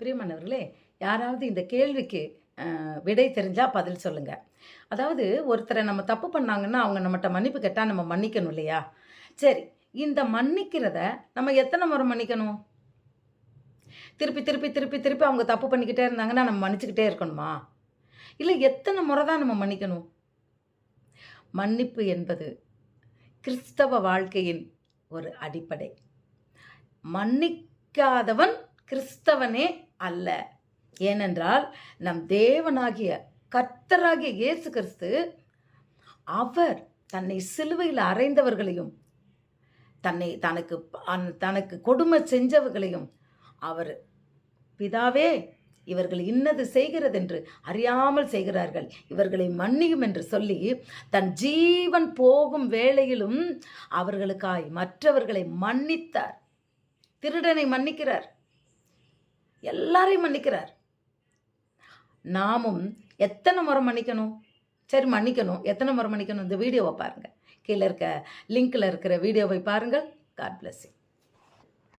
பிரியமானவர்களே யாராவது இந்த கேள்விக்கு விடை தெரிஞ்சால் பதில் சொல்லுங்கள் அதாவது ஒருத்தரை நம்ம தப்பு பண்ணாங்கன்னா அவங்க நம்மகிட்ட மன்னிப்பு கேட்டால் நம்ம மன்னிக்கணும் இல்லையா? சரி இந்த மன்னிக்கிறத நம்ம எத்தனை முறை மன்னிக்கணும்? திருப்பி திருப்பி திருப்பி திருப்பி அவங்க தப்பு பண்ணிக்கிட்டே இருந்தாங்கன்னா நம்ம மன்னிச்சுக்கிட்டே இருக்கணுமா? இல்லை எத்தனை முறை தான் நம்ம மன்னிக்கணும்? மன்னிப்பு என்பது கிறிஸ்தவ வாழ்க்கையின் ஒரு அடிப்படை. மன்னிக்காதவன் கிறிஸ்தவனே அல்ல. ஏனென்றால் நம் தேவனாகிய கர்த்தராகிய இயேசு கிறிஸ்து அவர் தன்னை சிலுவையில் அறைந்தவர்களையும் தன்னை தனக்கு தனக்கு கொடுமை செஞ்சவர்களையும் அவர் பிதாவே இவர்கள் இன்னது செய்கிறதென்று அறியாமல் செய்கிறார்கள். இவர்களை மன்னியும் என்று சொல்லி தன் ஜீவன் போகும் வேளையிலும் அவர்களுக்காய் மற்றவர்களை மன்னித்தார். திருடனை மன்னிக்கிறார். எல்லாரையும் மன்னிக்கிறார். நாமும் எத்தனை முறை மன்னிக்கணும்? சரி மன்னிக்கணும். எத்தனை முறை மன்னிக்கணும்? இந்த வீடியோவை பாருங்கள் கீழே இருக்க லிங்கில் இருக்கிற வீடியோவை பாருங்கள். God bless